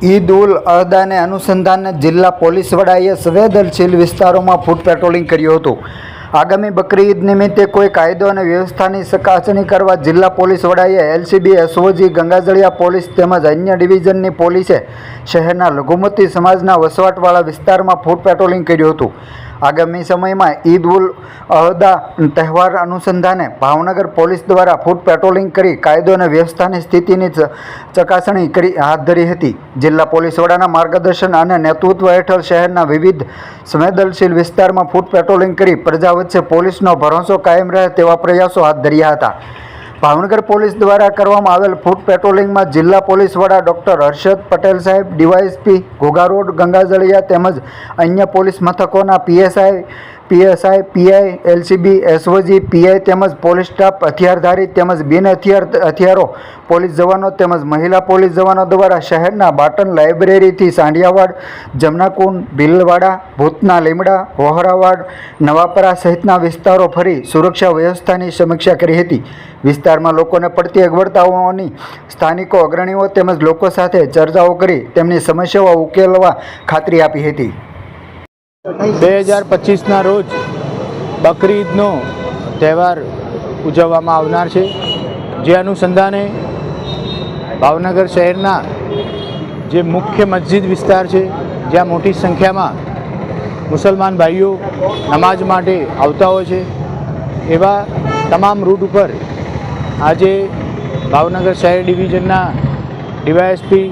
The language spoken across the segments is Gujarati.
ઈદ ઉલ અહદાને અનુસંધાને જિલ્લા પોલીસ વડાએ સંવેદનશીલ વિસ્તારોમાં ફૂટ પેટ્રોલિંગ કર્યું હતું. આગામી બકરી ઈદ નિમિત્તે કોઈ કાયદો અને વ્યવસ્થાની ચકાસણી કરવા જિલ્લા પોલીસ વડાએ એલસીબી, એસઓજી, ગંગાજળિયા પોલીસ તેમજ અન્ય ડિવિઝનની પોલીસે શહેરના લઘુમતી સમાજના વસવાટવાળા વિસ્તારમાં ફૂટ પેટ્રોલિંગ કર્યું હતું. આગામી સમયમાં ઈદ ઉલ અહદા તહેવાર અનુસંધાને ભાવનગર પોલીસ દ્વારા ફૂટ પેટ્રોલિંગ કરી કાયદો અને વ્યવસ્થાની સ્થિતિની ચકાસણી કરી હાથ ધરી હતી. જિલ્લા પોલીસ વડાના માર્ગદર્શન અને નેતૃત્વ હેઠળ શહેરના વિવિધ સંવેદનશીલ વિસ્તારમાં ફૂટ પેટ્રોલિંગ કરી પ્રજા વચ્ચે પોલીસનો ભરોસો કાયમ રહે તેવા પ્રયાસો હાથ ધર્યા હતા. ભાવનગર પોલીસ દ્વારા કરવામાં આવેલ ફૂટ પેટ્રોલિંગમાં જિલ્લા પોલીસ વડા ડૉક્ટર હર્ષદ પટેલ સાહેબ, ડીવાયએસપી ઘોઘા રોડ ગંગાજળિયા તેમજ અન્ય police મથકોના PSI PSI, PI, LCB, SOG, PI તેમજ પોલીસ સ્ટાફ, હથિયારધારી તેમજ બિન હથિયાર, હથિયારો, પોલીસ જવાનો તેમજ મહિલા પોલીસ જવાનો દ્વારા શહેરના બાટન લાઇબ્રેરીથી સાંડિયાવાડ, જમનાકુંડ, ભીલવાડા, ભૂતના લીમડા, વહોરાવાડ, નવાપરા સહિતના વિસ્તારો ફરી સુરક્ષા વ્યવસ્થાની સમીક્ષા કરી હતી. વિસ્તારમાં લોકોને પડતી અગવડતાઓની સ્થાનિકો, અગ્રણીઓ તેમજ લોકો સાથે ચર્ચાઓ કરી તેમની સમસ્યાઓ ઉકેલવા ખાતરી આપી હતી. બે હજાર પચીસના રોજ બકરી ઈદનો તહેવાર ઉજવવામાં આવનાર છે. જે અનુસંધાને ભાવનગર શહેરના જે મુખ્ય મસ્જિદ વિસ્તાર છે, જ્યાં મોટી સંખ્યામાં મુસલમાન ભાઈઓ નમાઝ માટે આવતા હોય છે. એવા તમામ રૂટ ઉપર આજે ભાવનગર શહેર ડિવિઝનના ડીવાયએસપી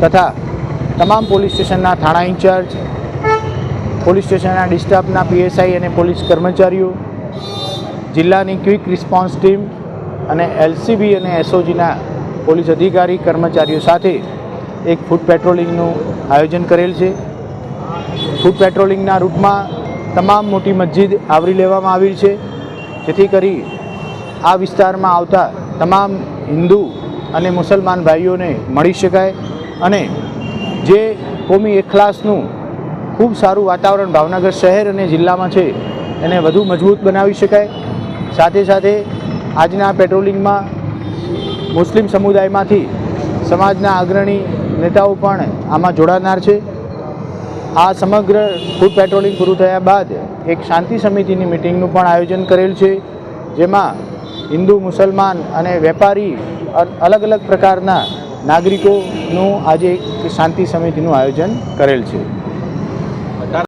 તથા તમામ પોલીસ સ્ટેશનના થાણા ઇન્ચાર્જ પોલીસ સ્ટેશનના ડિસ્ટાફના પીએસઆઈ અને પોલીસ કર્મચારીઓ, જિલ્લાની ક્વિક રિસ્પોન્સ ટીમ અને એલસીબી અને એસઓજીના પોલીસ અધિકારી કર્મચારીઓ સાથે એક ફૂડ પેટ્રોલિંગનું આયોજન કરેલ છે. ફૂડ પેટ્રોલિંગના રૂટમાં તમામ મોટી મસ્જિદ આવરી લેવામાં આવી છે. જેથી કરી આ વિસ્તારમાં આવતા તમામ હિન્દુ અને મુસલમાન ભાઈઓને મળી શકાય અને જે કોમી એખલાસનું ખૂબ સારું વાતાવરણ ભાવનગર શહેર અને જિલ્લામાં છે એને વધુ મજબૂત બનાવી શકાય. સાથે સાથે આજના પેટ્રોલિંગમાં મુસ્લિમ સમુદાયમાંથી સમાજના અગ્રણી નેતાઓ પણ આમાં જોડાનાર છે. આ સમગ્ર ફૂડ પેટ્રોલિંગ પૂરું થયા બાદ એક શાંતિ સમિતિની મિટિંગનું પણ આયોજન કરેલ છે, જેમાં હિન્દુ, મુસલમાન અને વેપારી અલગ અલગ પ્રકારના નાગરિકોનું આજે એક શાંતિ સમિતિનું આયોજન કરેલ છે.